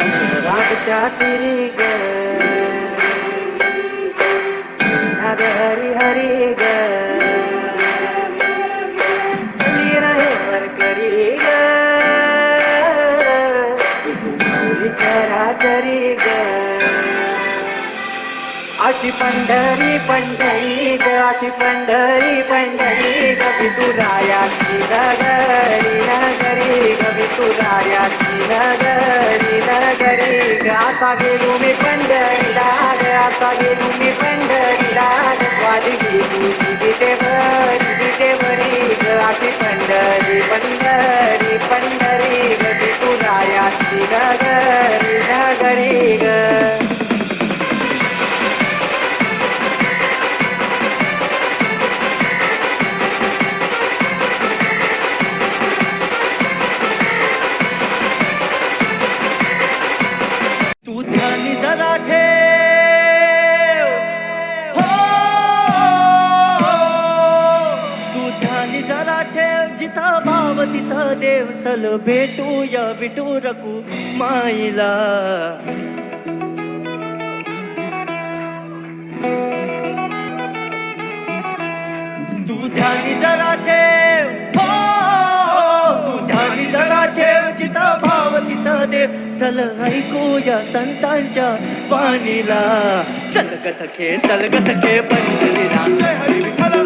विठ्ठलाच्या तिरी ग नाग हरी हरी ग चली रहे वरकरी ग विठू माऊली ग अशी पंढरी पंढरी ग अशी पंढरी पंढरी ग विठुरायाची नगरी नगरी ग विठुरायाची नगरी. ग आता गेलो मी पंढरीला ग आता गेलो मी पंढरीला ग वाली तुझी विटेवरी विटेवरी ग. गाठी पंढरी पंढरी पंढरी गती तुला याची नगरी ध्यानी ठेव हो। तू ध्यानी जरा ठेव जिथं भाव तिथं देव। चल भेटूया विटू रकू माईला। तू ध्यानी जरा ठेव देव चल ऐकूया संतांच्या वाणीला. चल ग सखे चल ग सखे पंढरीला.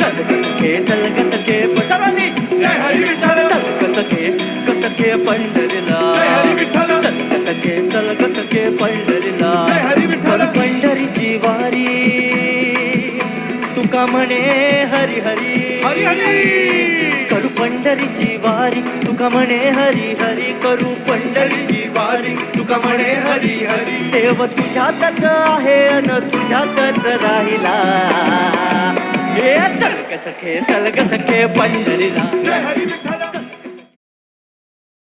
चल ग सखे चल ग सखे सर्वांनी जय हरी विठ्ठल. चल ग सखे ग सखे पंढरीला. जय हरी विठ्ठल. चल ग सखे चल ग सखे पंढरीला. जय हरी विठ्ठल. पंढरीची वारी. तुका म्हणे हरी हरी. हरी हरी. करू पंढरीची वारी. तुका म्हणे हरी हरी. करू पंढरीची तुका म्हणे हरी हरी. देव तुझ्यातच आहे अन तुझ्यातच राहिला. हे चल सखे चल सखे पंढरीला. जय हरी विठ्ठल.